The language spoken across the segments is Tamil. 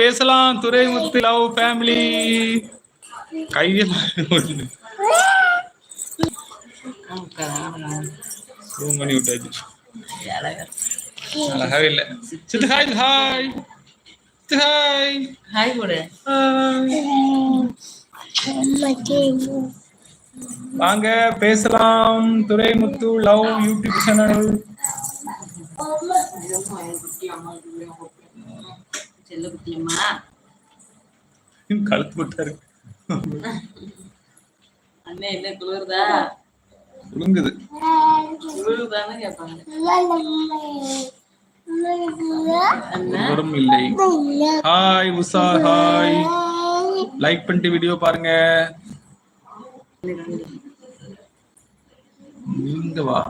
பேசலாம். துறைமுத்து லவ் ஃபேமிலி கையில் ஜூம் பண்ணி விட்டாச்சு. அழகாவே இல்ல. Siddhu hi hi hi hi வாங்க பேசலாம். துரைமுத்து லவ் யூடியூப் சேனல் செல்ல குட்டியம்மா கழுத்து விட்டாரு அண்ணே என்ன குளிருதா? கேட்பாங்க அண்ணா? ஒன்றும் இல்லை. ஹாய் உஷா ஹாய் லைக் பண்ணிட்டு வீடியோ பாருங்க. நீங்க வா.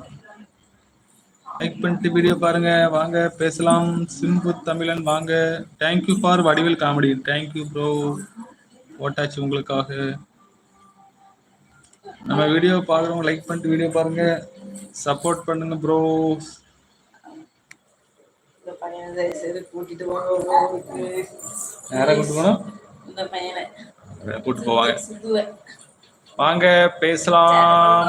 லைக் பண்ணிட்டு வீடியோ பாருங்க. வாங்க பேசலாம். சிம்பு தமிழன் வாங்க. Thank you for Vadivel comedy thank you bro ஓட்டாச்சு உங்களுக்காக. நம்ம வீடியோ பார்க்குறவங்க லைக் பண்ணிட்டு வீடியோ பாருங்க. சப்போர்ட் பண்ணுங்க ப்ரோ கூட்டிட்டு. யாரை கூட்டு போவாங்க. வாங்க பேசலாம்.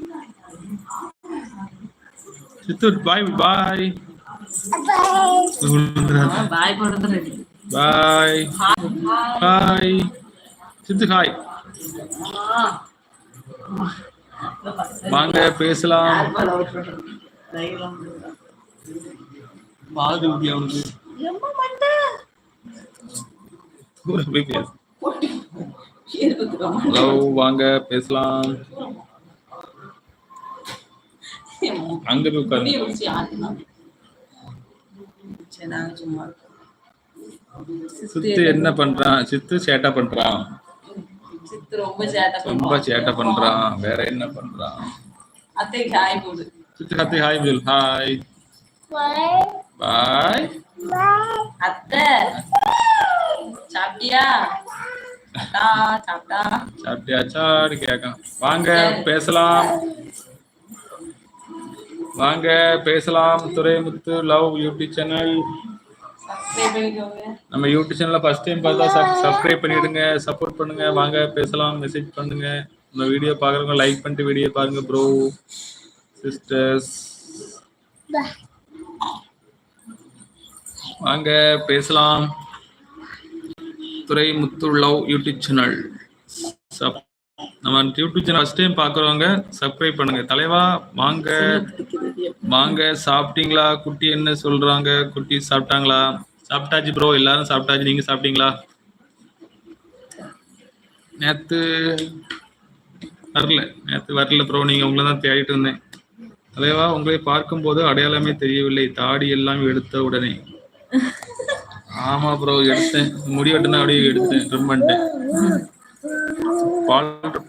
Chittoor bye bye bye bye hi Siddhu hi வாங்க பேசலாம். பாது அவனுக்கு. போய் வாங்க பேசலாம். அங்க போய் உட்காருங்க. சித்து என்ன பண்றான்? சித்து சேட்டை பண்றான். சித்து ரொம்ப சேட்டை ரொம்ப பண்ணுவான். சேட்டை பண்றான். வேற என்ன பண்றான்? அத்தைக்கு ஹாய் போடு. சித்து ஹாத்தி ஹாய் பில் ஹாய். பாய். அத்தை. சாப்பிட்டியா? அக்கா, சாப்பிட்டா. சாப்பிட்டியாச்சான்னு கேட்கான். வாங்க பேசலாம். வாங்க பேசலாம். Duraimuthu love YouTube channel. நம்ம யூடியூப் சேனல்ல ஃபர்ஸ்ட் டைம் பார்த்தா சப்ஸ்கிரைப் பண்ணிடுங்க சப்போர்ட் பண்ணுங்க. வாங்க பேசலாம் மெசேஜ் பண்ணுங்க. நம்ம வீடியோ பாக்குறவங்க லைக் பண்ணிட்டு வீடியோ பாருங்க ப்ரோ சிஸ்டர்ஸ் வாங்க பேசலாம். Durai Muthu love YouTube channel. நம்ம யூடியூப் சேனல் ஃபர்ஸ்ட் டைம் பார்க்குறவங்க சப்ஸ்கிரைப் பண்ணுங்க. தலைவா வாங்க. வாங்க சாப்பிட்டீங்களா? குட்டி என்ன சொல்றாங்க? குட்டி சாப்பிட்டாங்களா? சாப்பிட்டாச்சு ப்ரோ எல்லாரும் சாப்பிட்டாச்சு. நீங்க சாப்பிட்டீங்களா? நேத்து வரல. நேத்து வரல ப்ரோ நீங்க உங்களை தான் தேடிட்டு இருந்தேன். தலைவா உங்களை பார்க்கும்போது அடையாளமே தெரியவில்லை. தாடி எல்லாம் எடுத்த உடனே. ஆமா ப்ரோ எடுத்தேன். முடி வெட்டினா அப்படியே எடுத்தேன். ட்ரிம் பண்ணிட்டேன்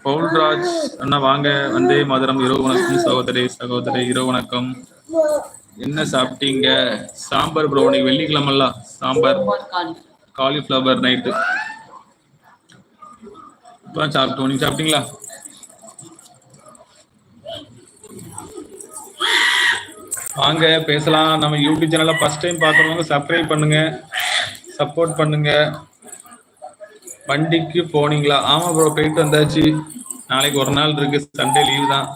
பவுல்ராஜ் அண்ணா வாங்க. வந்தே மதுரம். இரவு வணக்கம் சகோதரி சகோதரி இரவு வணக்கம். என்ன சாப்பிட்டீங்க? சாம்பார் ப்ரோ இன்னைக்கு வெள்ளிக்கிழமல்ல சாம்பார் காலிஃப்ளவர் நைட்டு இப்போ சாப்பிட்டோம். நீங்க சாப்பிட்டீங்களா? வாங்க பேசலாம். நம்ம யூடியூப் சேனலை ஃபர்ஸ்ட் டைம் பார்க்குறவங்க சப்ஸ்கிரைப் பண்ணுங்க சப்போர்ட் பண்ணுங்க. வண்டிக்கு போனீங்களா? ஆமா ப்ரோ போயிட்டு வந்தாச்சு. நாளைக்கு ஒரு நாள் இருக்கு. சண்டே லீவ் தான்.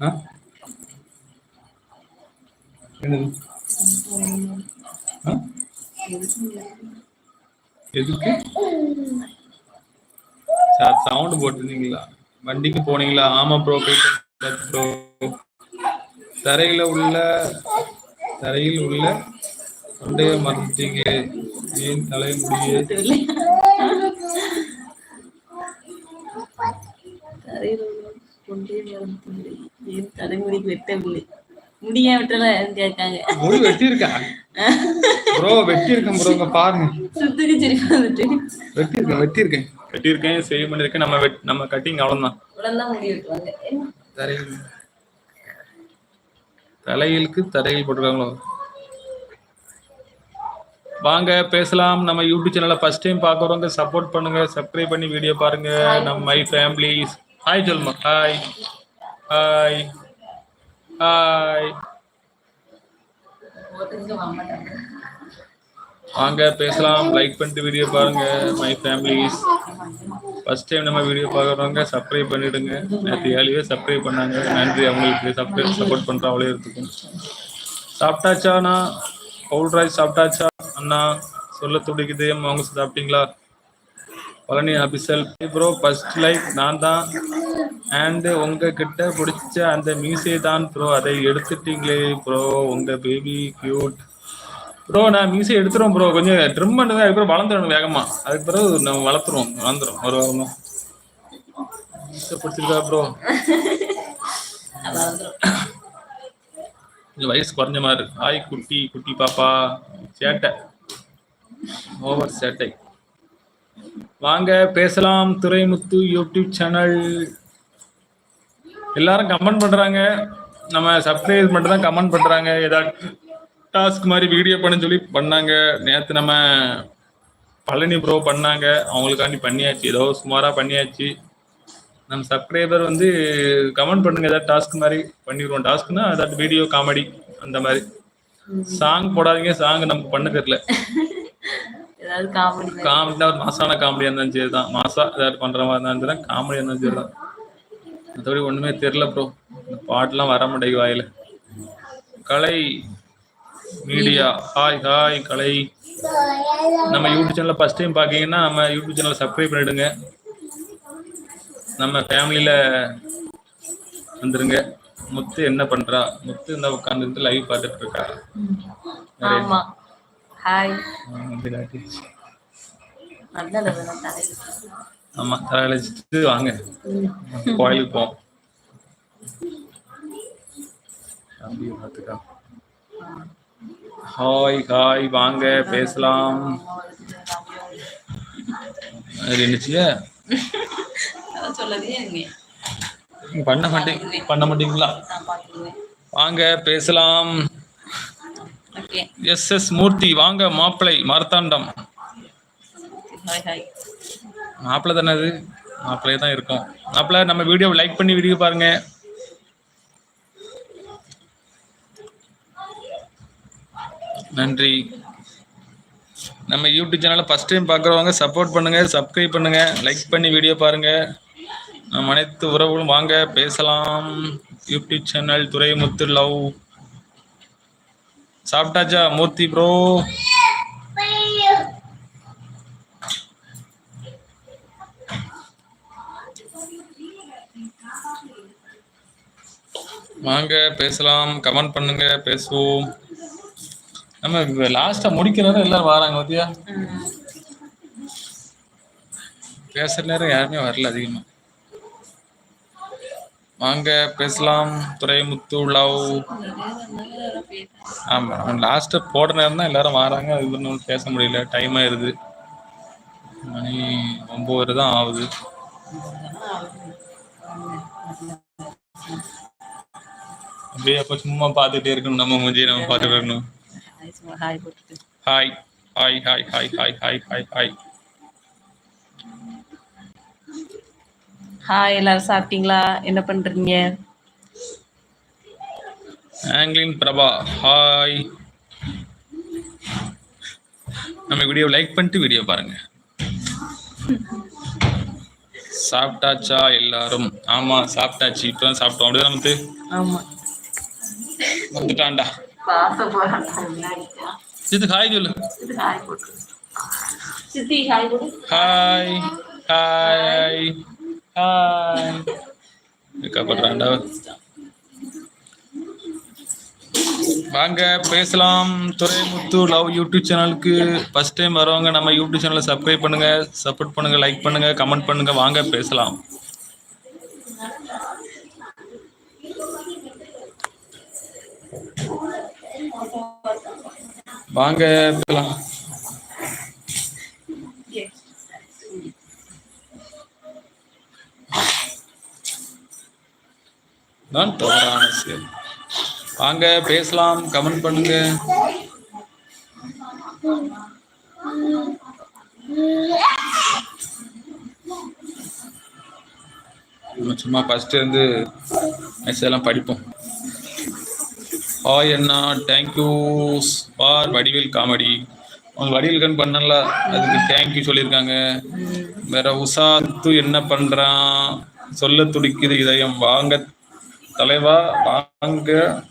ஆ? சார் சவுண்ட் போட்டிருந்தீங்களா? வண்டிக்கு போனீங்களா? ஆமா ப்ரோ போயிட்டு ப்ரோ தரையில உள்ள தரையில் உள்ள தொண்டைய மறந்துட்டீங்க. ஏன் தலைமுடியே? ஏன் தலைமுடிக்கு வெட்டவில்லை முடிய விட்டுல கேட்காங்க முடி வெட்டி இருக்கேன் ப்ரோ வெட்டி இருக்கேன் ப்ரோ இங்க பாருங்க. சுத்துக்கு சிரிப்பு வந்துட்டு வெட்டி இருக்கேன் வெட்டி இருக்கேன் வெட்டி இருக்கேன் சேவ் பண்ணிருக்கேன் நம்ம வெட் நம்ம கட்டிங் அவ்வளவுதான். உடனே முடி வெட்டுவாங்க என்ன? தரையில். தலையிலுக்கு தரையில் போட்டிருக்காங்களோ? வாங்க பேசலாம். நம்ம யூடியூப் சேனலை ஃபர்ஸ்ட் டைம் பார்க்குறவங்க சப்போர்ட் பண்ணுங்க சப்ஸ்கிரைப் பண்ணி வீடியோ பாருங்க. நம்ம மை ஃபேமிலி ஹாய் சொல்லுமா ஹாய் ஹாய் ஹாய் வாங்க பேசலாம். லைக் பண்ணிட்டு வீடியோ பாருங்க. மை ஃபேமிலிஸ் ஃபர்ஸ்ட் டைம் நம்ம வீடியோ பார்க்குறவங்க சப்ஸ்கிரைப் பண்ணிடுங்க. நேற்று ஏழியே சப்ஸ்கிரைப் பண்ணாங்க. நன்றி. அவங்களுக்கு சப்ஸ்கிரைப் சப்போர்ட் பண்ணுற அவ்வளோ இருக்கும் சாப்பிட்டாச்சாண்ணா பவுல்ராஜ் சாப்பிட்டாச்சா? அண்ணா சொல்ல துடிக்குது. அவங்க சாப்பிட்டீங்களா? Palani official bro first life நான் தான் அண்டு உங்ககிட்ட பிடிச்ச அந்த மீசை தான் ப்ரோ அதை எடுத்துட்டீங்களே ப்ரோ உங்க பேபி கியூட் ப்ரோ நான் மீசை எடுத்துருவோம் ப்ரோ கொஞ்சம் ட்ரிம் பண்ணுறது அதுக்கப்புறம் வளர்ந்துடணும் வேகமா. அதுக்கு பிறகு நம்ம வளர்த்துருவோம். வளர்ந்துரும். ஒரு வாரமா மீசை பிடிச்சிருக்கா ப்ரோ கொஞ்சம் வயசு குறைஞ்ச மாதிரி இருக்கு. ஹாய் குட்டி குட்டி பாப்பா சேட்டை. ஓவர் சேட்டை. வாங்க பேசலாம். Duraimuthu YouTube channel. எல்லாரும் கமெண்ட் பண்றாங்க. நம்ம சப்ஸ்கிரைப் மட்டும் தான் கமெண்ட் பண்றாங்க. ஏதாவது டாஸ்க் மாதிரி வீடியோ பண்ண சொல்லி பண்ணாங்க. நேற்று நம்ம பழனி ப்ரோ பண்ணாங்க. அவங்களுக்காண்டி பண்ணியாச்சு. ஏதோ சுமாராக பண்ணியாச்சு. நம்ம சப்ஸ்கிரைபர் வந்து கமெண்ட் பண்ணுங்க. ஏதாவது டாஸ்க் மாதிரி பண்ணிடுவோம் டாஸ்க்னா ஏதாவது வீடியோ காமெடி அந்த மாதிரி. சாங் போடாதீங்க. சாங் நமக்கு பண்ண தெரியல. காமெடினா ஒரு மாசான காமெடியாக இருந்தாலும் சரி தான் மாசா ஏதாவது பண்ற மாதிரி இருந்தாலும் சரி தான் காமெடியாக இருந்தாலும் சரி தான் மற்றபடி ஒண்ணுமே தெரியல ப்ரோ பாட்டுலாம் வர மாட்டேங்குது வாயில. Kalai media hi hi Kalai. நம்ம யூடியூப் சேனலை ஃபர்ஸ்ட் டைம் பார்க்கீங்கன்னா நம்ம யூடியூப் சேனலை சப்ஸ்கிரைப் பண்ணிடுங்க. நம்ம ஃபேமிலியில வந்துருங்க. முத்து என்ன பண்றா? முத்து இந்த உட்காந்துருந்து லைவ் பார்த்துட்டு இருக்கா? ஆமா. ஹாய் தலையில ஆமா தலையழைச்சிட்டு வாங்க. கோயிலுக்கு போவோம் அப்படியே பார்த்துக்கா. ஹாய் ஹாய் வாங்க பேசலாம். அதான் சொல்லவே பண்ண மாட்டேங்க பண்ண மாட்டீங்களா? வாங்க பேசலாம். எஸ் எஸ் மூர்த்தி வாங்க மாப்பிளை மார்த்தாண்டம். மாப்பிள்ளை தானே அது? மாப்பிள்ளையே தான் இருக்கும். மாப்பிள்ளை நம்ம வீடியோ லைக் பண்ணி வீடியோ பாருங்க. நன்றி. நம்ம யூடியூப் சேனலை ஃபஸ்ட் டைம் பார்க்குறவங்க சப்போர்ட் பண்ணுங்க சப்ஸ்கிரைப் பண்ணுங்க லைக் பண்ணி வீடியோ பாருங்க. நம் அனைத்து உறவுகளும் வாங்க பேசலாம். YouTube channel Duraimuthu love. சாப்பிட்டாச்சா மூர்த்தி ப்ரோ வாங்க பேசலாம். கமெண்ட் பண்ணுங்க பேசுவோம். நம்ம லாஸ்டா முடிக்கிறதா எல்லாரும் வராங்க பாத்தியா? ம். பேசுற நேரம் யாருமே வரல அதிகமா. வாங்க பேசலாம். துறைமுத்து லவ். ஆமா லாஸ்டா போடுற நேரம் தான் எல்லாரும் வராங்க. அது ஒன்றும் பேச முடியல. டைம் ஆயிருது. மணி ஒன்பது தான் ஆகுது. அப்படியே அப்ப சும்மா பார்த்துட்டே இருக்கணும். நம்ம மூஞ்சியை நம்ம பார்த்துட்டு இருக்கணும். Hi hi hi hi hi hi hi hi hi hi எல்லாரும் சாப்பிட்டீங்களா? என்ன பண்றீங்க? ஆங்கிலின் பிரபா ஹாய் நம்ம வீடியோ லைக் பண்ணிட்டு வீடியோ பாருங்க. சாப்பிட்டாச்சா எல்லாரும்? ஆமா சாப்பிட்டாச்சு. இப்பதான் சாப்பிட்டோம். அப்படிதான் வந்து ஆமா. வந்துட்டான்டா. ஹாய் சொல்லு. சித்தி ஹாய் ஹாய் ஹாய் ஹாய் காப்பாடுறாண்டா வாங்க பேசலாம். துறைமுத்து லவ் யூடியூப் சேனலுக்கு ஃபர்ஸ்ட் டைம் வரவங்க நம்ம யூடியூப் சேனலை சப்ஸ்கிரைப் பண்ணுங்க சப்போர்ட் பண்ணுங்க லைக் பண்ணுங்க கமெண்ட் பண்ணுங்க. வாங்க பேசலாம். வாங்க பேசலாம். தான் தவறான செயல். வாங்க பேசலாம் கமெண்ட் பண்ணுங்க. சும்மா ஃபர்ஸ்ட் இருந்து மெசேஜ் எல்லாம் படிப்போம். Hi Anna thank you for Vadivel comedy. அவங்க வடிவேல்கன் பண்ணல அதுக்கு தேங்க்யூ சொல்லியிருக்காங்க. வேற உசாத்து என்ன பண்றான்? சொல்ல துடிக்குது இதயம். வாங்க தலைவா வாங்க.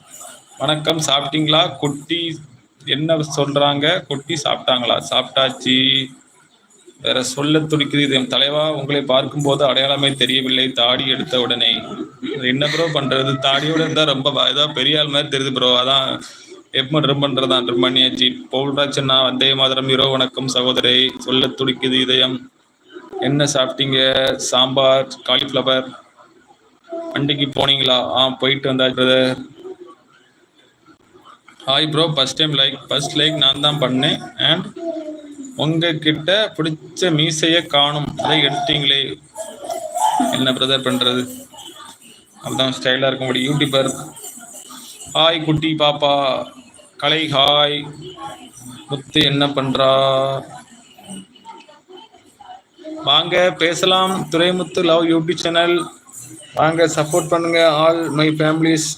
வணக்கம் சாப்பிட்டீங்களா? குட்டி என்ன சொல்றாங்க? குட்டி சாப்பிட்டாங்களா? சாப்பிட்டாச்சு. வேற சொல்ல துடிக்குது. இதயம் தலைவா உங்களை பார்க்கும்போது அடையாளமே தெரியவில்லை. தாடி எடுத்த உடனே. என்ன ப்ரோ பண்றது? தாடியோட இருந்தா ரொம்ப வ- இதா பெரிய ஆள் மாதிரி தெரியுது ப்ரோ அதான் எப்போ ட்ரிம் பண்றதான் ட்ரிம் பண்ணியாச்சு. பவுல்ராஜ் நான் வந்தே மாதரம். இரோ வணக்கம் சகோதரி. சொல்ல துடிக்குது இதயம். என்ன சாப்பிட்டீங்க? சாம்பார் காலிஃப்ளவர் வண்டிக்கு போனீங்களா? ஆ போயிட்டு வந்தா brother hi bro first time like first like நான் தான் பண்ணேன். அண்ட் உங்ககிட்ட பிடிச்ச மீசையை காணும். அதை எடுத்தீங்களே. என்ன பிரதர் பண்ணுறது அதுதான் ஸ்டைலாக இருக்க முடியும் யூடியூபர் ஹாய் குட்டி பாப்பா. கலை ஹாய் முத்து என்ன பண்ணுறா வாங்க பேசலாம். துரைமுத்து லவ் யூடியூப் சேனல் வாங்க சப்போர்ட் பண்ணுங்க ஆல் மை ஃபேமிலிஸ்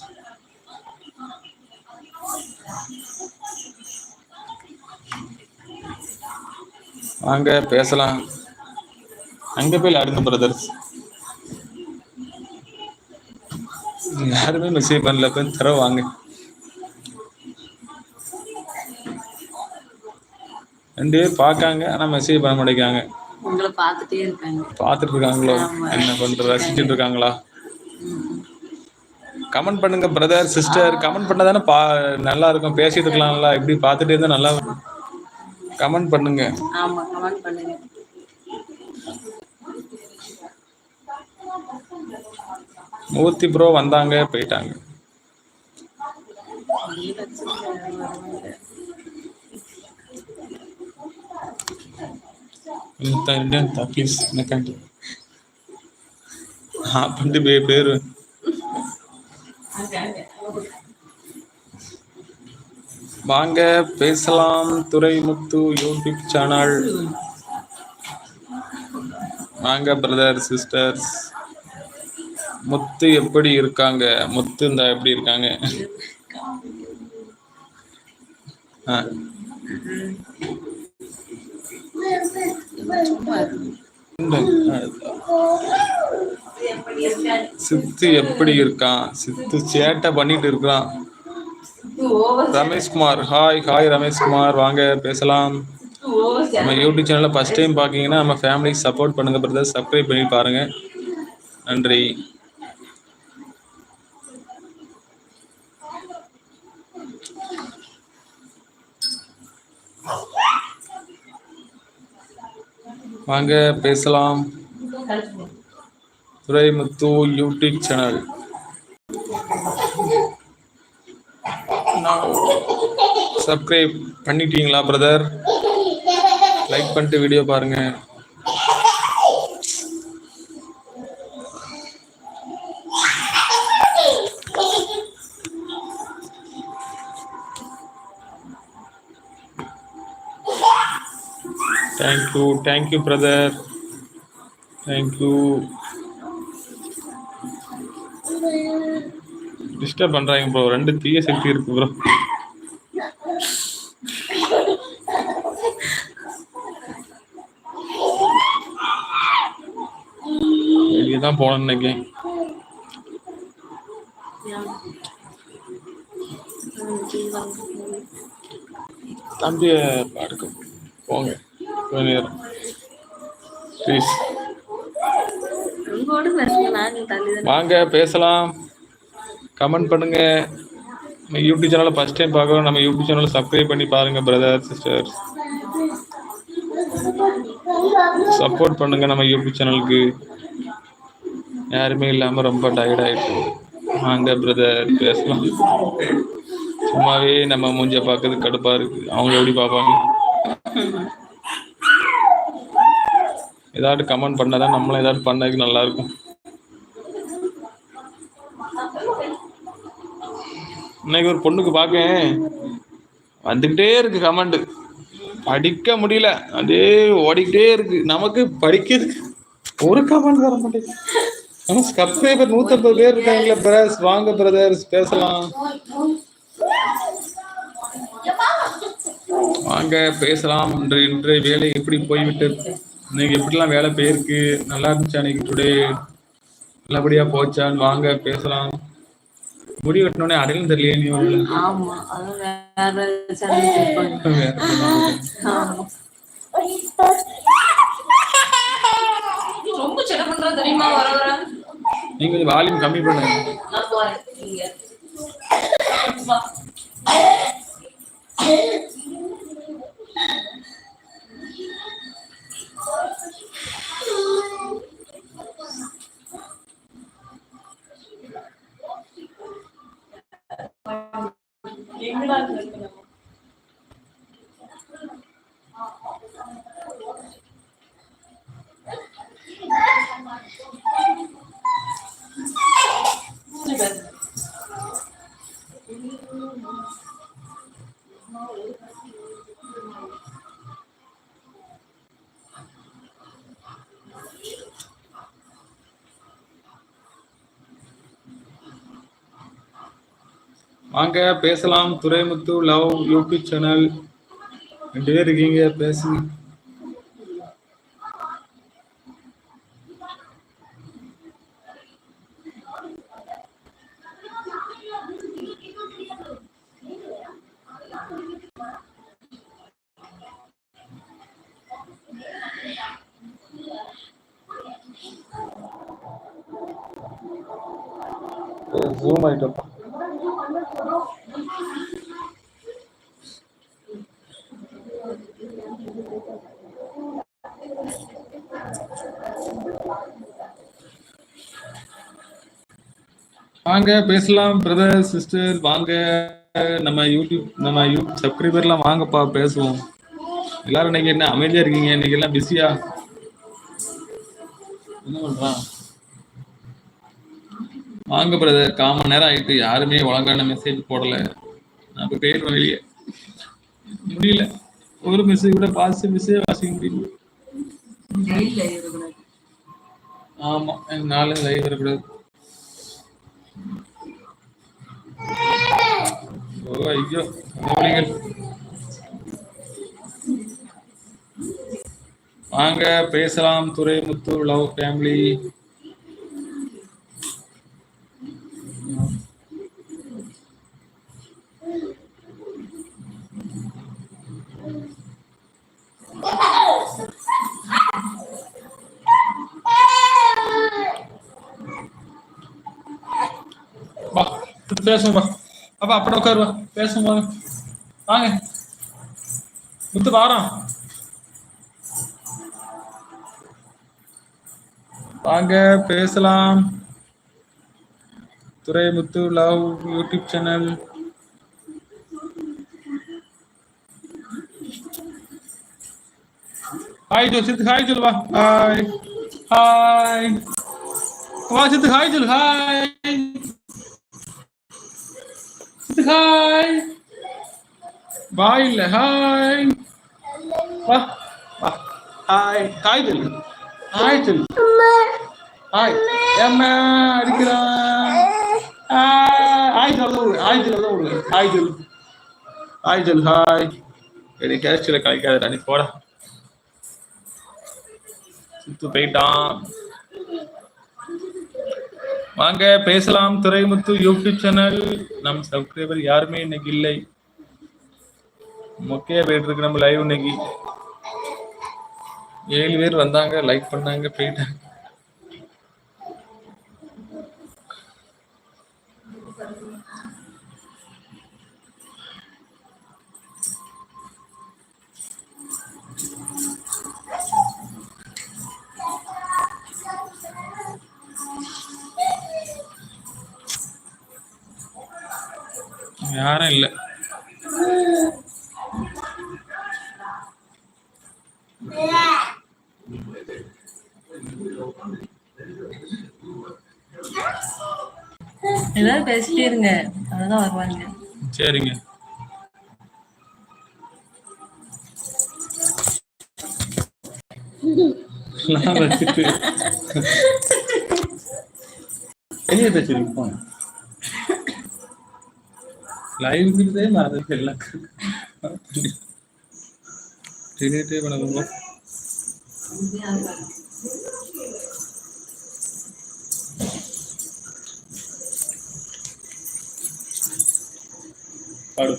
வாங்க பேசலாம். அங்க போய் ஆடுங்க பிரதர்ஸ் யாருமே மெசேஜ் பண்ணல போய் தர வாங்க. ரெண்டு பேர் பார்க்காங்க ஆனால் மெசேஜ் பண்ண மாட்டேங்காங்க உங்களை பார்த்துட்டே இருக்காங்க. பார்த்துட்டு இருக்காங்களோ என்ன பண்ற ரசிச்சுட்டு இருக்காங்களா கமெண்ட் பண்ணுங்க பிரதர் சிஸ்டர் கமெண்ட் பண்ணா தானே பா நல்லா இருக்கும் பேசிட்டு இருக்கலாம்ல இப்படி பார்த்துட்டே இருந்தா நல்லா கமெண்ட் பண்ணுங்க. ஆமா கமெண்ட் பண்ணுங்க. மூர்த்தி ப்ரோ வந்தாங்க போயிட்டாங்க. ப்ளீஸ் எனக்காண்டி ஆ பே பேர் வாங்க பேசலாம். துரைமுத்து யூடியூப் சேனல் வாங்க பிரதர் சிஸ்டர்ஸ் முத்து எப்படி இருக்காங்க? முத்து இந்த எப்படி இருக்காங்க? ஆ, சித்து எப்படி இருக்கான் சித்து சேட்டை பண்ணிட்டு இருக்கான் ரமேஷ்குமார் ஹாய் ஹாய் ரமேஷ்குமார் வாங்க பேசலாம். நம்ம யூடியூப் சேனலில் ஃபர்ஸ்ட் டைம் பார்க்கீங்கன்னா நம்ம ஃபேமிலிக்கு சப்போர்ட் பண்ணுங்க பிரதர் சப்ஸ்கிரைப் பண்ணி பாருங்க. நன்றி. வாங்க பேசலாம். Duraimuthu YouTube channel. சப்ஸ்கிரைப் பண்ணிட்டீங்களா பிரதர் லைக் பண்ணிட்டு வீடியோ பாருங்க. Thank you thank you brother thank you disturb பண்றாங்க ப்ரோ ரெண்டு தீய சக்தி இருக்கு ப்ரோ வெளியே தான் போகணும்னு இன்னைக்கு தம்பிய பாடுக்க போங்க. நேரம் ப்ளீஸ் வாங்க பேசலாம். கமெண்ட் பண்ணுங்க. நம்ம யூடியூப் சேனலை ஃபர்ஸ்ட் டைம் பார்க்குறோம். நம்ம யூடியூப் சேனலை சப்ஸ்கிரைப் பண்ணி பாருங்க பிரதர் சிஸ்டர் சப்போர்ட் பண்ணுங்க நம்ம யூடியூப் சேனலுக்கு யாருமே இல்லாம ரொம்ப டயர்ட் ஆயிட்டு வாங்க பிரதர் பேசலாம். சும்மாவே நம்ம மூஞ்சிய பார்க்கறது கடுப்பா இருக்கு. அவங்க எப்படி பார்ப்பாங்க? ஏதாவது கமெண்ட் பண்ணாதான் நம்மளும் ஏதாவது பண்ணதுக்கு நல்லா இருக்கும். இன்னைக்கு ஒரு பொண்ணுக்கு பார்க்கேன் வந்துக்கிட்டே இருக்கு கமெண்ட் படிக்க முடியல. அதே ஓடிக்கிட்டே இருக்கு. நமக்கு படிக்கிறதுக்கு ஒரு கமெண்ட் வர மாட்டேங்குது. நம்ம சப்ஸ்கிரைபர் நூத்தம்பது பேர் இருக்காங்களே பிரஸ் வாங்க பிரதர்ஸ் பேசலாம். வாங்க பேசலாம். இன்று இன்றைய வேலை எப்படி போய்விட்டு இன்னைக்கு எப்படிலாம் வேலை போயிருக்கு? நல்லா இருந்துச்சா அன்னைக்கு டுடே நல்லபடியா போச்சான்னு வாங்க பேசலாம். முடி வெட்டினோடனே அடையும் தெரியலையே நீ நீங்க கொஞ்சம் வால்யூம் கம்மி பண்ணுங்க. நான் Gracias. வாங்க பேசலாம். Duraimuthu love YouTube channel. ரெண்டு பேர் இருக்கீங்க பேசுங்க ஜூம் ஆயிட்டப்பா வாங்க பேசலாம் பிரதர் சிஸ்டர் வாங்க. நம்ம யூடியூப் நம்ம யூடியூப் சப்ஸ்கிரைபர்லாம் வாங்கப்பா பேசுவோம். எல்லாரும் இன்னைக்கு என்ன அமைதியா இருக்கீங்க? இன்னைக்கு எல்லாம் பிஸியா என்ன பண்றான்? வாங்க பிரதர் காமன் நேரம் ஆயிட்டு யாருமே ஒழுங்கான மெசேஜ் போடல. நான் இப்ப போயிடுவேன் வெளியே. முடியல. ஒரு மெசேஜ் கூட பாசிட்டிவ் மெசேஜ் வாசிக்க முடியல. இருக்கக்கூடாது ஆமா நாலு லைவ் வரக்கூடாது ஓ ஐயோ வாங்க பேசலாம் துரைமுத்து லவ் ஃபேமிலி வா பேசுவோம் வா அப்பா அப்பட உட்காரு வா பேசுவோம் வாங்க வாங்க முத்து வாரம் வாங்க பேசலாம் Durai Muthu love YouTube channel hi Jo Siddhu hi சொல்லு வா ஹாய் ஹாய் வா சித்து ஹாய் சொல்லு ஹாய் சித்து ஹாய் பாய் இல்ல ஹாய் வா வா ஹாய் ஹாய் சொல்லு ஹாய் சொல்லு ஹாய் ஏம்மா அடிக்கிறான் ஹாய் சொல்ல விடு ஹாய் சொல்ல விடு ஹாய் சொல்லு ஹாய் சொல்லு ஹாய் என்னை கேட்சியில் கலைக்காதடா நீ போடா. சுத்து போயிட்டான். வாங்க பேசலாம். Duraimuthu YouTube channel. நம் சப்ஸ்கிரைபர் யாருமே இன்னைக்கு இல்லை. மொக்கையா போயிட்டு இருக்கு நம்ம லைவ் இன்னைக்கு. ஏழு பேர் வந்தாங்க லைக் பண்ணாங்க போயிட்டாங்க. அதுதான் வருவாங்க. சரிங்க. நான் வச்சுட்டு. வெளியே பேசிருக்கோம் லைவ் கிட்டே நான் எல்லாம். டிலேட்டே பண்ண பாடு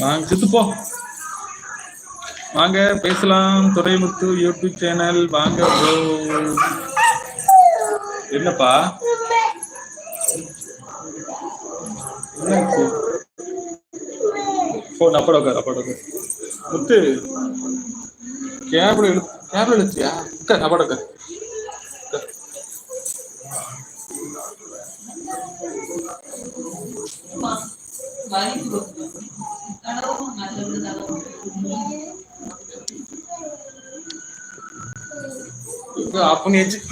வாங்க சித்துப்போ வாங்க பேசலாம். Duraimuthu YouTube channel. வாங்க என்னப்பா? போன் போ அப்பட உட்கார் அப்பட உட்கார். முத்து கேபிள் கேபிள் எழுத்தியா? உட்கார் அப்பட உட்கார்